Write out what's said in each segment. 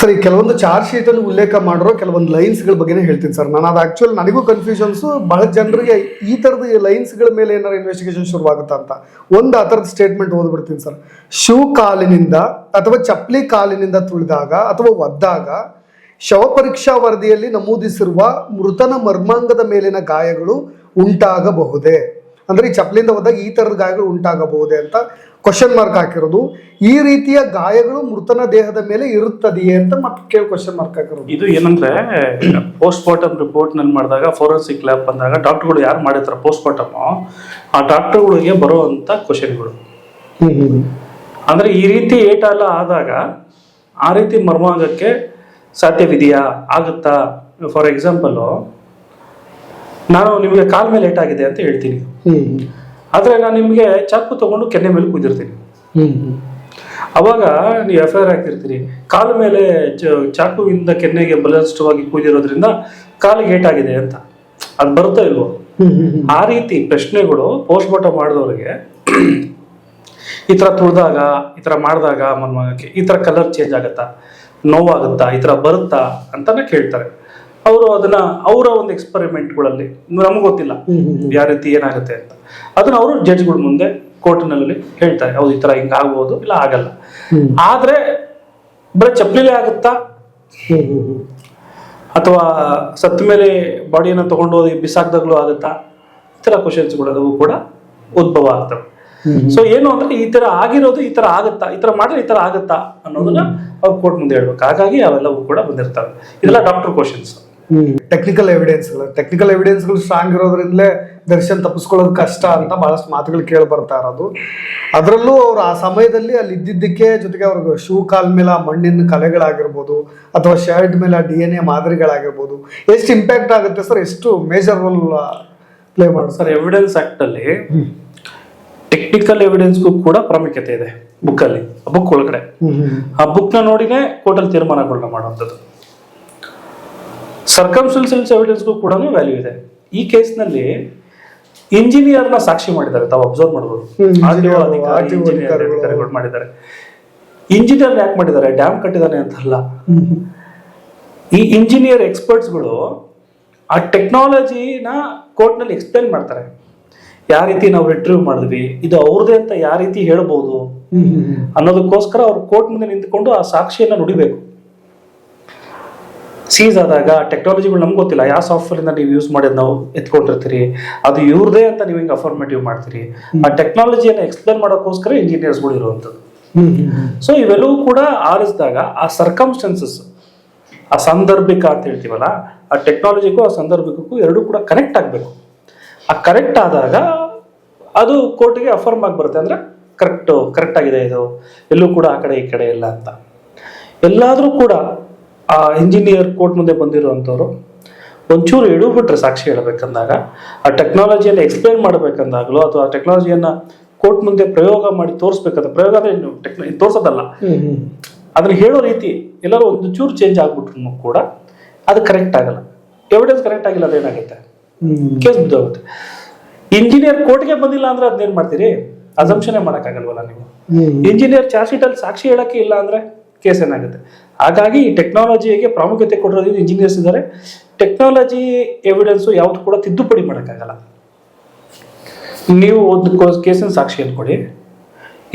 Sir ಈ ಕೆಲವೊಂದು charge sheet ಅನ್ನು ಉಲ್ಲೇಖ ಮಾಡಿರೋ ಕೆಲವೊಂದು ಲೈನ್ಸ್ಗಳ ಬಗ್ಗೆನೇ ಹೇಳ್ತೀನಿ ಸರ್ ನಾನು ಅದು ಆಕ್ಚುಲಿ ನನಗೂ ಕನ್ಫ್ಯೂಷನ್ಸ್ ಬಹಳ ಜನರಿಗೆ ಈ ತರದ ಲೈನ್ಸ್ಗಳ ಮೇಲೆ ಏನಾರು ಇನ್ವೆಸ್ಟಿಗೇಷನ್ ಶುರುವಾಗುತ್ತಾ ಅಂತ. ಒಂದು ಆ ಥರದ ಸ್ಟೇಟ್ಮೆಂಟ್ ಓದ್ಬಿಡ್ತೀನಿ ಸರ್ ಶೂ ಕಾಲಿನಿಂದ ಅಥವಾ ಚಪ್ಪಲಿ ಕಾಲಿನಿಂದ ತುಳಿದಾಗ ಅಥವಾ ಒದ್ದಾಗ ಶವ ಪರೀಕ್ಷಾ ವರದಿಯಲ್ಲಿ ನಮೂದಿಸಿರುವ ಮೃತನ ಮರ್ಮಾಂಗದ ಮೇಲಿನ ಗಾಯಗಳು ಉಂಟಾಗಬಹುದೇ? ಅಂದ್ರೆ ಈ ಚಪ್ಪಲಿಂದ ಹೋದಾಗ ಈ ತರದ ಗಾಯಗಳು ಉಂಟಾಗಬಹುದೇ ಅಂತ ಕ್ವಶನ್ ಮಾರ್ಕ್ ಹಾಕಿರೋದು. ಈ ರೀತಿಯ ಗಾಯಗಳು ಮೃತನ ದೇಹದ ಮೇಲೆ ಇರುತ್ತದೆಯೇ ಅಂತ ಮತ್ತೆ ಕೇಳಿ ಕ್ವಶನ್ ಮಾರ್ಕ್ ಹಾಕಿರೋದು. ಇದು ಏನಂದ್ರೆ ಪೋಸ್ಟ್ ಮಾರ್ಟಮ್ ರಿಪೋರ್ಟ್ನಲ್ಲಿ ಮಾಡಿದಾಗ ಫೋರೆನ್ಸಿಕ್ ಲ್ಯಾಬ್ ಬಂದಾಗ ಡಾಕ್ಟರ್ಗಳು ಯಾರು ಮಾಡಿರ್ತಾರೆ ಪೋಸ್ಟ್ ಮಾರ್ಟಮ್ ಆ ಡಾಕ್ಟರ್ಗಳಿಗೆ ಬರುವಂತ ಕ್ವಶನ್ಗಳು ಅಂದ್ರೆ ಈ ರೀತಿ ಏಟೆಲ್ಲ ಆದಾಗ ಆ ರೀತಿ ಮರ್ಮಾಗಕ್ಕೆ ಸಾಧ್ಯವಿದೆಯಾ ಆಗುತ್ತಾ? ಫಾರ್ ಎಕ್ಸಾಂಪಲ್ ನಾನು ನಿಮಗೆ ಕಾಲ್ ಮೇಲೆ ಏಟಾಗಿದೆ ಅಂತ ಹೇಳ್ತೀನಿ. ಹ್ಮ್. ಆದ್ರೆ ನಾನು ನಿಮಗೆ ಚಾಕು ತಗೊಂಡು ಕೆನ್ನೆ ಮೇಲೆ ಕೂದಿರ್ತೀನಿ ಅವಾಗ ನೀವು ಎಫ್ ಐ ಆರ್ ಹಾಕಿರ್ತೀರಿ. ಕಾಲು ಮೇಲೆ ಚಾಕುವಿಂದ ಕೆನ್ನೆಗೆ ಬಲಷ್ಟವಾಗಿ ಕೂದಿರೋದ್ರಿಂದ ಕಾಲಿಗೆ ಏಟಾಗಿದೆ ಅಂತ. ಅದು ಬರುತ್ತೋ ಇಲ್ವೋ? ಆ ರೀತಿ ಪ್ರಶ್ನೆಗಳು ಪೋಸ್ಟ್ ಮಾರ್ಟಮ್ ಮಾಡಿದವ್ರಿಗೆ ಈ ಥರ ತುಳಿದಾಗ ಈ ಥರ ಮಾಡಿದಾಗ ಮನ್ಮಗಕ್ಕೆ ಈ ಥರ ಕಲರ್ ಚೇಂಜ್ ಆಗುತ್ತಾ? ನೋವಾಗುತ್ತಾ? ಈ ಥರ ಬರುತ್ತಾ? ಅಂತಾನೆ ಕೇಳ್ತಾರೆ. ಅವರು ಅದನ್ನ ಅವರ ಒಂದು ಎಕ್ಸ್ಪೆರಿಮೆಂಟ್ಗಳಲ್ಲಿ ನಮ್ಗೆ ಗೊತ್ತಿಲ್ಲ. ಯಾವ ರೀತಿ ಏನಾಗುತ್ತೆ ಅಂತ. ಅದನ್ನ ಅವರು ಜಡ್ಜ್ಗಳ ಮುಂದೆ ಕೋರ್ಟ್ನಲ್ಲಿ ಹೇಳ್ತಾರೆ. ಹೌದು ಈ ತರ ಹಿಂಗ ಆಗ್ಬೋದು ಇಲ್ಲ ಆಗಲ್ಲ. ಆದ್ರೆ ಬರೀ ಚಪ್ಪಲಿಲೇ ಆಗುತ್ತಾ? ಅಥವಾ ಸತ್ತ ಮೇಲೆ ಬಾಡಿಯನ್ನ ತಗೊಂಡು ಹೋಗಿ ಬಿಸಾಕ್ದಾಗ್ಲೂ ಆಗುತ್ತಾ? ಈ ತರ ಕ್ವಶನ್ಸ್ಗಳು ಕೂಡ ಉದ್ಭವ ಆಗ್ತವೆ. ಸೊ ಏನು ಅಂದ್ರೆ ಈ ತರ ಆಗಿರೋದು ಈ ತರ ಆಗುತ್ತಾ? ಈ ತರ ಮಾಡಿದ್ರೆ ಈ ತರ ಆಗುತ್ತಾ ಅನ್ನೋದನ್ನ ಅವ್ರು ಕೋರ್ಟ್ ಮುಂದೆ ಹೇಳ್ಬೇಕು. ಹಾಗಾಗಿ ಅವೆಲ್ಲವೂ ಕೂಡ ಬಂದಿರ್ತವೆ. ಇದೆಲ್ಲ ಡಾಕ್ಟರ್ ಕ್ವಶನ್ಸ್ ಟೆಕ್ನಿಕಲ್ ಎವಿಡೆನ್ಸ್ಗಳು ಟೆಕ್ನಿಕಲ್ ಎವಿಡೆನ್ಸ್ಗಳು ಸ್ಟ್ರಾಂಗ್ ಇರೋದ್ರಿಂದಲೇ ದರ್ಶನ್ ತಪ್ಪಿಸ್ಕೊಳ್ಳೋದು ಕಷ್ಟ ಅಂತ ಬಹಳಷ್ಟು ಮಾತುಗಳು ಕೇಳಿ ಬರ್ತಾ ಇರೋದು. ಅದರಲ್ಲೂ ಅವರು ಆ ಸಮಯದಲ್ಲಿ ಅಲ್ಲಿ ಇದ್ದಿದ್ದಕ್ಕೆ ಜೊತೆಗೆ ಅವ್ರಿಗೆ ಶೂ ಕಾಲ್ ಮೇಲೆ ಮಣ್ಣಿನ ಕಲೆಗಳಾಗಿರ್ಬೋದು ಅಥವಾ ಶರ್ಟ್ ಮೇಲೆ ಡಿ ಎನ್ ಎ ಮಾದರಿಗಳಾಗಿರ್ಬೋದು. ಎಷ್ಟು ಇಂಪ್ಯಾಕ್ಟ್ ಆಗುತ್ತೆ ಸರ್? ಎಷ್ಟು ಮೇಜರ್ ರೋಲ್ ಪ್ಲೇ ಮಾಡೋದು ಸರ್ ಎವಿಡೆನ್ಸ್ ಆಕ್ಟ್ ಅಲ್ಲಿ ಟೆಕ್ನಿಕಲ್ ಎವಿಡೆನ್ಸ್ಗೂ ಕೂಡ ಪ್ರಾಮುಖ್ಯತೆ ಇದೆ ಬುಕ್ಕಲ್ಲಿ ಬುಕ್ ಒಳಗಡೆ. ಆ ಬುಕ್ನ ನೋಡಿನೇ ಕೋರ್ಟಲ್ಲಿ ತೀರ್ಮಾನಗಳನ್ನ ಮಾಡುವಂಥದ್ದು. ಸರ್ಕಮ್ಸ್ಟೆನ್ಸಲ್ಸ್ ಎವಿಡೆನ್ಸ್ಗೂ ಕೂಡ ವ್ಯಾಲ್ಯೂ ಇದೆ. ಈ ಕೇಸ್ನಲ್ಲಿ ಇಂಜಿನಿಯರ್ನ ಸಾಕ್ಷಿ ಮಾಡಿದ್ದಾರೆ ತಾವು ಅಬ್ಸರ್ವ್ ಮಾಡಬಹುದು ಮಾಡಿದ್ದಾರೆ. ಇಂಜಿನಿಯರ್ ಯಾಕೆ ಮಾಡಿದ್ದಾರೆ? ಡ್ಯಾಮ್ ಕಟ್ಟಿದಾನೆ ಅಂತಲ್ಲ. ಈ ಇಂಜಿನಿಯರ್ ಎಕ್ಸ್ಪರ್ಟ್ಸ್ಗಳು ಆ ಟೆಕ್ನಾಲಜಿನ ಕೋರ್ಟ್ನಲ್ಲಿ ಎಕ್ಸ್ಪ್ಲೇನ್ ಮಾಡ್ತಾರೆ. ಯಾವ ರೀತಿ ನಾವು ರಿಟ್ರೀವ್ ಮಾಡಿದ್ವಿ ಇದು ಅವ್ರದೇ ಅಂತ ಯಾವ ರೀತಿ ಹೇಳ್ಬೋದು ಅನ್ನೋದಕ್ಕೋಸ್ಕರ ಅವ್ರು ಕೋರ್ಟ್ ಮುಂದೆ ನಿಂತ್ಕೊಂಡು ಆ ಸಾಕ್ಷಿಯನ್ನ ನುಡಿಬೇಕು. ಸೀಸ್ ಆದಾಗ ಟೆಕ್ನಾಲಜಿಗಳು ನಮ್ಗೆ ಗೊತ್ತಿಲ್ಲ. ಯಾವ ಸಾಫ್ಟ್ವೇರ್ ಇಂದ ನೀವು ಯೂಸ್ ಮಾಡಿದ್ ನಾವು ಎತ್ಕೊಂಡಿರ್ತೀರಿ? ಅದು ಇವ್ರದೇ ಅಂತ ನೀವು ಹಿಂಗೆ ಅಫರ್ಮೇಟಿವ್ ಮಾಡ್ತೀರಿ. ಆ ಟೆಕ್ನಾಲಜಿಯನ್ನು ಎಕ್ಸ್ಪ್ಲೇನ್ ಮಾಡೋಕ್ಕೋಸ್ಕರ ಇಂಜಿನಿಯರ್ಸ್ಗಳು ಇರುವಂಥದ್ದು. ಸೊ ಇವೆಲ್ಲವೂ ಕೂಡ ಆರಿಸಿದಾಗ ಆ ಸರ್ಕಮ್ಸ್ಟೆನ್ಸಸ್ ಆ ಸಾಂದರ್ಭಿಕ ಅಂತ ಹೇಳ್ತೀವಲ್ಲ ಆ ಟೆಕ್ನಾಲಜಿಗೂ ಆ ಸಂದರ್ಭಕ್ಕೂ ಎರಡೂ ಕೂಡ ಕನೆಕ್ಟ್ ಆಗಬೇಕು. ಆ ಕರೆಕ್ಟ್ ಆದಾಗ ಅದು ಕೋರ್ಟಿಗೆ ಅಫರ್ಮ್ ಆಗಿ ಬರುತ್ತೆ ಅಂದರೆ ಕರೆಕ್ಟು ಕರೆಕ್ಟ್ ಆಗಿದೆ ಇದು. ಎಲ್ಲೂ ಕೂಡ ಆ ಕಡೆ ಈ ಕಡೆ ಇಲ್ಲ ಅಂತ. ಎಲ್ಲಾದರೂ ಕೂಡ ಆ ಇಂಜಿನಿಯರ್ ಕೋರ್ಟ್ ಮುಂದೆ ಬಂದಿರುವಂಥವ್ರು ಒಂಚೂರು ಇಡುಬಿಟ್ರೆ ಸಾಕ್ಷಿ ಹೇಳಬೇಕಂದಾಗ ಆ ಟೆಕ್ನಾಲಜಿಯನ್ನು ಎಕ್ಸ್ಪ್ಲೇನ್ ಮಾಡಬೇಕಂದಾಗಲೋ ಅಥವಾ ಆ ಟೆಕ್ನಾಲಜಿಯನ್ನ ಕೋರ್ಟ್ ಮುಂದೆ ಪ್ರಯೋಗ ಮಾಡಿ ತೋರಿಸ್ಬೇಕಂತ ಪ್ರಯೋಗ ಅಂದ್ರೆ ಟೆಕ್ನಾಲಜಿ ತೋರಿಸೋದಲ್ಲ. ತೋರ್ಸೋದಲ್ಲ ಅದನ್ನ ಹೇಳೋ ರೀತಿ ಎಲ್ಲರೂ ಒಂದು ಚೂರು ಚೇಂಜ್ ಆಗ್ಬಿಟ್ರು ಕೂಡ ಅದು ಕರೆಕ್ಟ್ ಆಗಲ್ಲ. ಎವಿಡೆನ್ಸ್ ಕರೆಕ್ಟ್ ಆಗಿಲ್ಲ ಅದೇನಾಗುತ್ತೆ ಕೇಸ್ ಬಿದ್ದೋಗುತ್ತೆ. ಇಂಜಿನಿಯರ್ ಕೋರ್ಟ್ಗೆ ಬಂದಿಲ್ಲ ಅಂದ್ರೆ ಅದನ್ನೇನ್ ಮಾಡ್ತೀರಿ? ಅಸಂಪ್ಷನೇ ಮಾಡಕ್ಕಾಗಲ್ವಲ್ಲ ನೀವು? ಇಂಜಿನಿಯರ್ ಚಾರ್ಜ್ ಶೀಟ್ ಅಲ್ಲಿ ಸಾಕ್ಷಿ ಹೇಳಕ್ಕೆ ಇಲ್ಲ ಅಂದ್ರೆ? ಕೇಸ್ ಏನಾಗುತ್ತೆ? ಹಾಗಾಗಿ ಈ ಟೆಕ್ನಾಲಜಿಗೆ ಪ್ರಾಮುಖ್ಯತೆ ಕೊಟ್ಟಿರೋದು ಇಂಜಿನಿಯರ್ಸ್ ಇದ್ದಾರೆ ಟೆಕ್ನಾಲಜಿ ಎವಿಡೆನ್ಸು ಯಾವುದು ಕೂಡ ತಿದ್ದುಪಡಿ ಮಾಡೋಕ್ಕಾಗಲ್ಲ. ನೀವು ಒಂದು ಕೇಸಿನ ಸಾಕ್ಷಿ ಅನ್ಕೊಡಿ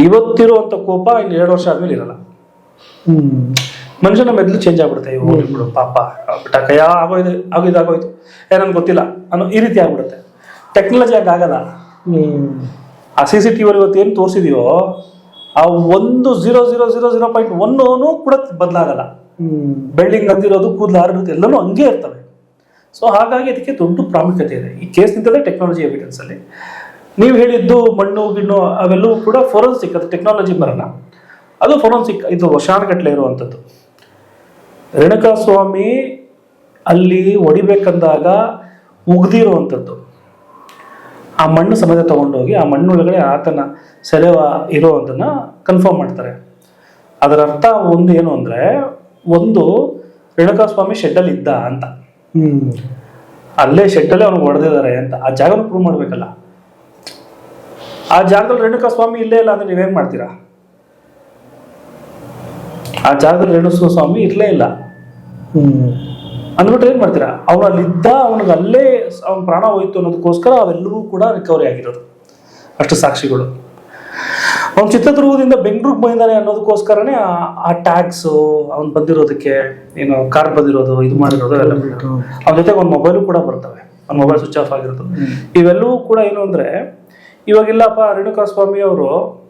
ಇವತ್ತಿರುವಂತ ಕೋಪ ಇನ್ನು ಎರಡು ವರ್ಷ ಆದ್ಮೇಲೆ ಇರಲ್ಲ. ಮನುಷ್ಯನ ಮೆದ್ಲು ಚೇಂಜ್ ಆಗ್ಬಿಡುತ್ತೆ. ಇವ್ರು ಪಾಪ ಬಿಟ್ಟ ಕೈಯ ಆಗೋಯ್ತು ಆಗೋಯ್ತು ಆಗೋಯ್ತು. ಏ ನನ್ಗೆ ಗೊತ್ತಿಲ್ಲ. ಅನ್ನೋ ಈ ರೀತಿ ಆಗ್ಬಿಡುತ್ತೆ. ಟೆಕ್ನಾಲಜಿ ಆಗಲ್ಲ ಆ ಸಿ ಸಿ ಟಿ ಇವತ್ತು ಏನು ತೋರಿಸಿದೀವೋ ಆ ಒಂದು zero zero zero zero point one ಕೂಡ ಬದಲಾಗಲ್ಲ. ಬೆಳ್ಳಿಂಗ್ ಅಂದಿರೋದು ಕೂದಲು ಹಾರಿರೋದು ಎಲ್ಲನೂ ಹಂಗೆ ಇರ್ತವೆ. ಸೊ ಹಾಗಾಗಿ ಅದಕ್ಕೆ ದೊಡ್ಡ ಪ್ರಾಮುಖ್ಯತೆ ಇದೆ. ಈ ಕೇಸ್ ನಿಂತಲೇ ಟೆಕ್ನಾಲಜಿ ಎವಿಡೆನ್ಸ್ ಅಲ್ಲಿ. ನೀವು ಹೇಳಿದ್ದು ಮಣ್ಣು, ಗಿಣ್ಣು ಅವೆಲ್ಲವೂ ಕೂಡ ಫೋರೆನ್ಸಿಕ್ ಅದು ಟೆಕ್ನಾಲಜಿ ಬರಲ್ಲ ಅದು ಫೋರೆನ್ಸಿಕ್ ಇದು ವರ್ಷಾನುಗಟ್ಟಲೆ ಇರುವಂಥದ್ದು. ರೇಣುಕಾಸ್ವಾಮಿ ಅಲ್ಲಿ ಹೊಡಿಬೇಕಂದಾಗ ಉಗ್ದಿರುವಂಥದ್ದು. ಆ ಮಣ್ಣು ಸಮೇತ ತಗೊಂಡೋಗಿ ಆ ಮಣ್ಣೊಳಗಡೆ ಆತನ ಸೆಲೆವ ಇರೋದನ್ನ ಕನ್ಫರ್ಮ್ ಮಾಡ್ತಾರೆ. ಅದರ ಅರ್ಥ ಒಂದು ಏನು ಅಂದ್ರೆ ಒಂದು ರೇಣುಕಾ ಸ್ವಾಮಿ ಶೆಡ್ಡಲ್ಲಿ ಇದ್ದ ಅಂತ. ಅಲ್ಲೇ ಶೆಡ್ಡಲ್ಲೇ ಅವ್ನಿಗೆ ಹೊಡೆದಿದ್ದಾರೆ ಅಂತ. ಆ ಜಾಗನ ಪ್ರೂವ್ ಮಾಡ್ಬೇಕಲ್ಲ. ಆ ಜಾಗದಲ್ಲಿ ರೇಣುಕಾ ಸ್ವಾಮಿ ಇಲ್ಲೇ ಇಲ್ಲ ಅಂದ್ರೆ ನೀವೇನ್ ಮಾಡ್ತೀರಾ? ಆ ಜಾಗದಲ್ಲಿ ರೇಣುಕಾ ಸ್ವಾಮಿ ಇರ್ಲೇ ಇಲ್ಲ. ಅಂದ್ಬಿಟ್ರೆ ಏನ್ ಮಾಡ್ತೀರಾ? ಅವನು ಅಲ್ಲಿದ್ದ ಅವನಿಗೆ ಅಲ್ಲೇ ಅವನ ಪ್ರಾಣ ಹೋಯ್ತು ಅನ್ನೋದಕ್ಕೋಸ್ಕರ ಅವೆಲ್ಲವೂ ಕೂಡ ರಿಕವರಿ ಆಗಿರೋದು. ಅಷ್ಟು ಸಾಕ್ಷಿಗಳು. ಅವ್ನು ಚಿತ್ರದುರ್ಗದಿಂದ ಬೆಂಗಳೂರಿಗೆ ಬಂದಿದ್ದಾನೆ ಅನ್ನೋದಕ್ಕೋಸ್ಕರನೇ ಆ- ಟ್ಯಾಗ್ಸು ಅವ್ನು ಬಂದಿರೋದಕ್ಕೆ ಏನು ಕಾರ್ ಬಂದಿರೋದು ಇದು ಮಾಡಿರೋದು ಎಲ್ಲ ಅವ್ನ ಜೊತೆಗೆ ಒಂದು ಮೊಬೈಲು ಕೂಡ ಬರ್ತವೆ. ಅವ್ನ ಮೊಬೈಲ್ ಸ್ವಿಚ್ ಆಫ್ ಆಗಿರೋದು. ಇವೆಲ್ಲವೂ ಕೂಡ ಏನು ಅಂದ್ರೆ ಇವಾಗಿಲ್ಲಪ್ಪ ರೇಣುಕಾ ಸ್ವಾಮಿ ಅವರು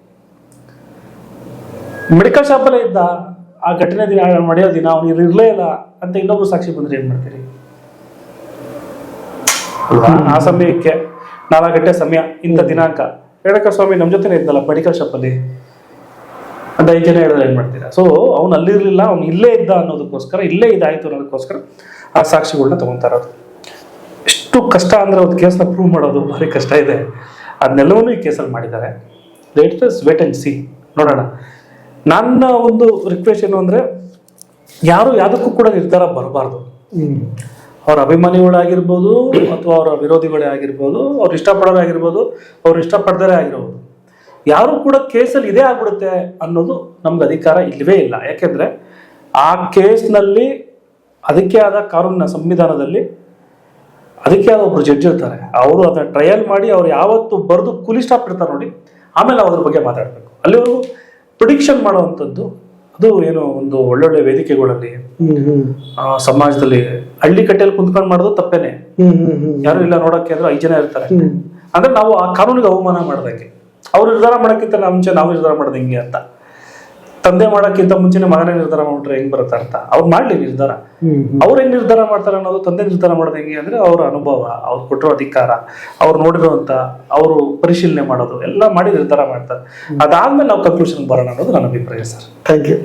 ಮೆಡಿಕಲ್ ಶಾಪಲ್ಲೇ ಇದ್ದ. ಆ ಘಟನೆ ದಿನ ನಡೆಯೋ ದಿನ ಅವ್ನು ಇರಲೇ ಇಲ್ಲ ಅಂತ ಇನ್ನೊಬ್ರು ಸಾಕ್ಷಿ ಬಂದ್ರೆ ಏನ್ ಮಾಡ್ತೀರಿ? ಆ ಸಮಯಕ್ಕೆ ನಾಲ್ಕು ಗಂಟೆ ಸಮಯ, ಇಂಥ ದಿನಾಂಕ. ಹೇಳಕ ಸ್ವಾಮಿ ನಮ್ಮ ಜೊತೆನೇ ಇದ್ದಲ್ಲ ಮೆಡಿಕಲ್ ಶಾಪಲ್ಲಿ ಅಂತ ಐದು ಜನ ಹೇಳಿದ್ರೆ ಏನ್ ಮಾಡ್ತೀರಾ? ಸೊ ಅವ್ನು ಅಲ್ಲಿರ್ಲಿಲ್ಲ ಅವ್ನು ಇಲ್ಲೇ ಇದ್ದ ಅನ್ನೋದಕ್ಕೋಸ್ಕರ, ಇಲ್ಲೇ ಇದಾಯ್ತು ಅನ್ನೋದಕ್ಕೋಸ್ಕರ ಆ ಸಾಕ್ಷಿಗಳನ್ನ ತಗೊಂತಾ ಎಷ್ಟು ಕಷ್ಟ ಅಂದ್ರೆ ಒಂದು ಕೇಸ್ನ ಪ್ರೂವ್ ಮಾಡೋದು, ಭಾರಿ ಕಷ್ಟ ಇದೆ. ಅದನ್ನೆಲ್ಲವನ್ನೂ ಈ ಕೇಸಲ್ಲಿ ಮಾಡಿದ್ದಾರೆ. ಲೇಟೆಸ್ಟ್ ವೇಟ್ ಅಂಡ್ ಸಿ ನೋಡೋಣ. ನನ್ನ ಒಂದು ರಿಕ್ವೆಸ್ಟ್ ಏನು ಅಂದರೆ ಯಾರು ಯಾವುದಕ್ಕೂ ಕೂಡ ನಿರ್ಧಾರ ಬರಬಾರ್ದು. ಅವ್ರ ಅಭಿಮಾನಿಗಳಾಗಿರ್ಬೋದು ಅಥವಾ ಅವರ ವಿರೋಧಿಗಳೇ ಆಗಿರ್ಬೋದು ಅವ್ರು ಇಷ್ಟಪಡೋರೇ ಆಗಿರ್ಬೋದು ಅವ್ರು ಇಷ್ಟಪಡ್ದರೇ ಆಗಿರ್ಬೋದು. ಯಾರು ಕೂಡ ಕೇಸಲ್ಲಿ ಇದೇ ಆಗ್ಬಿಡುತ್ತೆ ಅನ್ನೋದು ನಮ್ಗೆ ಅಧಿಕಾರ ಇಲ್ಲವೇ ಇಲ್ಲ. ಯಾಕೆಂದ್ರೆ ಆ ಕೇಸ್ನಲ್ಲಿ ಅದಕ್ಕೆ ಆದ ಕಾನೂನಿನ ಸಂವಿಧಾನದಲ್ಲಿ ಅದಕ್ಕೆ ಆದ ಒಬ್ರು ಜಡ್ಜ್ ಇರ್ತಾರೆ. ಅವರು ಅದನ್ನ ಟ್ರಯಲ್ ಮಾಡಿ ಅವ್ರು ಯಾವತ್ತು ಬರೆದು ಕೂಲಿ ಸ್ಟಾಪ್ ಇರ್ತಾರೆ ನೋಡಿ. ಆಮೇಲೆ ಅವ್ರ ಅದ್ರ ಬಗ್ಗೆ ಮಾತಾಡಬೇಕು. ಅಲ್ಲಿವರೆಗೂ ಪ್ರಿಡಿಕ್ಷನ್ ಮಾಡುವಂಥದ್ದು ಅದು ಏನು ಒಂದು ಒಳ್ಳೊಳ್ಳೆ ವೇದಿಕೆಗಳಲ್ಲಿ ಆ, ಸಮಾಜದಲ್ಲಿ ಹಳ್ಳಿ ಕಟ್ಟೆಯಲ್ಲಿ ಕುಂತ್ಕೊಂಡು ಮಾಡೋದು ತಪ್ಪೇನೆ. ಯಾರು ಇಲ್ಲ ನೋಡಕ್ಕೆ ಅಂದ್ರೆ ಐದು ಜನ ಇರ್ತಾರೆ. ಅಂದ್ರೆ ನಾವು ಆ ಕಾನೂನಿಗೆ ಅವಮಾನ ಮಾಡ್ದಂಗೆ. ಅವ್ರು ನಿರ್ಧಾರ ಮಾಡೋಕ್ಕಿಂತ ನಾವು ಮುಂಚೆ ನಾವು ನಿರ್ಧಾರ ಮಾಡ್ದಂಗೆ ಹೆಂಗೆ ಅಂತ. ತಂದೆ ಮಾಡೋಕ್ಕಿಂತ ಮುಂಚೆನೆ ಮಗನೇ ನಿರ್ಧಾರ ಮಾಡ್ಬಿಟ್ರೆ ಹೆಂಗ್ ಬರುತ್ತೆ ಅರ್ಥ ಅವ್ರು ಮಾಡ್ಲಿ ನಿರ್ಧಾರ. ಅವ್ರು ಹೆಂಗ್ ನಿರ್ಧಾರ ಮಾಡ್ತಾರೆ ಅನ್ನೋದು ತಂದೆ ನಿರ್ಧಾರ ಮಾಡೋದು ಹೆಂಗೆ ಅಂದ್ರೆ ಅವ್ರ ಅನುಭವ ಅವ್ರು ಕೊಟ್ಟಿರೋ ಅಧಿಕಾರ ಅವ್ರು ನೋಡಿರುವಂತ ಅವರು ಪರಿಶೀಲನೆ ಮಾಡೋದು ಎಲ್ಲ ಮಾಡಿ ನಿರ್ಧಾರ ಮಾಡ್ತಾರೆ. ಅದಾದ್ಮೇಲೆ ನಾವು ಕನ್ಕ್ಲೂಷನ್ ಬರೋಣ ಅನ್ನೋದು ನನ್ನ ಅಭಿಪ್ರಾಯ ಸರ್. Thank you